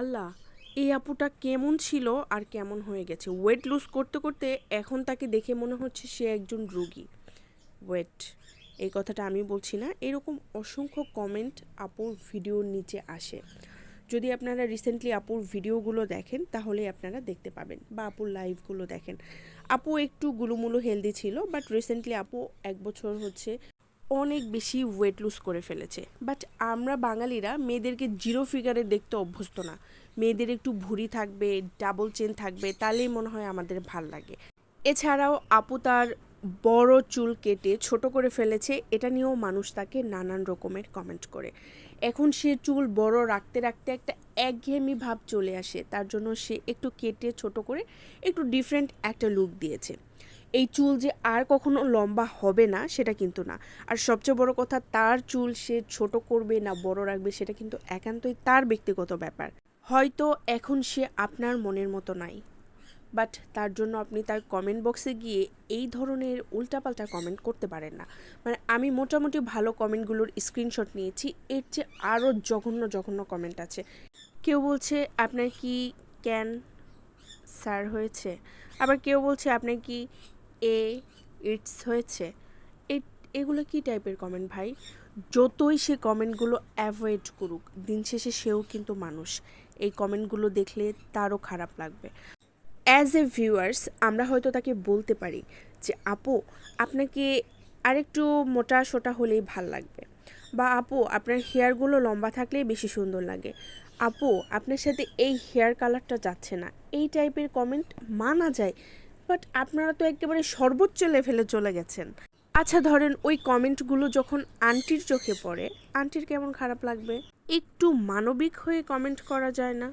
আল্লাহ, এই আপুটা কেমন ছিল আর কেমন হয়ে গেছে? ওয়েট লুজ করতে করতে এখন তাকে দেখে মনে হচ্ছে সে একজন রোগী। ওয়েট এই কথাটা আমি বলছি না। এরকম অসংখ্য কমেন্ট আপুর ভিডিওর নিচে আসে। যদি আপনারা রিসেন্টলি আপুর ভিডিওগুলো দেখেন তাহলে আপনারা দেখতে পাবেন বা আপুর লাইভগুলো দেখেন। আপু একটু গুলুমুলু হেলদি ছিল বাট রিসেন্টলি আপু এক বছর হচ্ছে অনেক বেশি ওয়েট লুজ করে ফেলেছে। বাট আমরা বাঙালিরা মেয়েদেরকে জিরো ফিগারে দেখতে অভ্যস্ত না। মেয়েদের একটু ভুঁড়ি থাকবে ডাবল চেন থাকবে, তাহলেই মনে হয় আমাদের ভালো লাগে। এছাড়াও আপু তার বড় চুল কেটে ছোট করে ফেলেছে, এটা নিয়েও মানুষ তাকে নানান রকমের কমেন্ট করে। এখন সে চুল বড় রাখতে রাখতে একটা একঘেয়েমি ভাব চলে আসে, তার জন্য সে একটু কেটে ছোট করে একটু ডিফারেন্ট একটা লুক দিয়েছে। এই চুল যে আর কখনো লম্বা হবে না, সেটা কিন্তু না। আর সবচেয়ে বড় কথা, তার চুল সে ছোট করবে না, বড় রাখবে, সেটা কিন্তু একান্তই তার ব্যক্তিগত ব্যাপার। হয়তো এখন সে আপনার মনের মতো নাই। বাট তার জন্য আপনি তার কমেন্ট বক্সে গিয়ে এই ধরনের উল্টাপাল্টা কমেন্ট করতে পারেন না। মানে আমি মোটামুটি ভালো কমেন্টগুলোর স্ক্রিনশট নিয়েছি, এর চেয়ে আরও জঘন্য জঘন্য কমেন্ট আছে। কেউ বলছে, আপনার কি ক্যান স্যার হয়েছে? আবার কেউ বলছে, আপনার কি এ ইটস হয়েছে। এগুলো কি টাইপের কমেন্ট ভাই? যতই সে কমেন্টগুলো অ্যাভয়েড করুক, দিন শেষে সেও কিন্তু মানুষ। এই কমেন্টগুলো দেখলে তারও খারাপ লাগবে। অ্যাজ এ ভিউয়ার্স আমরা হয়তো তাকে বলতে পারি যে, আপু, আপনাকে আরেকটু মোটা সোটা হলেই ভালো লাগবে। বা, আপু, আপনার হেয়ারগুলো লম্বা থাকলেই বেশি সুন্দর লাগে। আপু, আপনার সাথে এই হেয়ার কালারটা যাচ্ছে না। এই টাইপের কমেন্ট মানা যায়। বাট আপনারা তো একেবারে সর্বোচ্চ লেভেলে চলে গেছেন। আচ্ছা ধরেন ওই কমেন্টগুলো যখন আন্টির চোখে পড়ে, আন্টির কেমন খারাপ লাগবে? একটু মানবিক হয়ে কমেন্ট করা যায় না?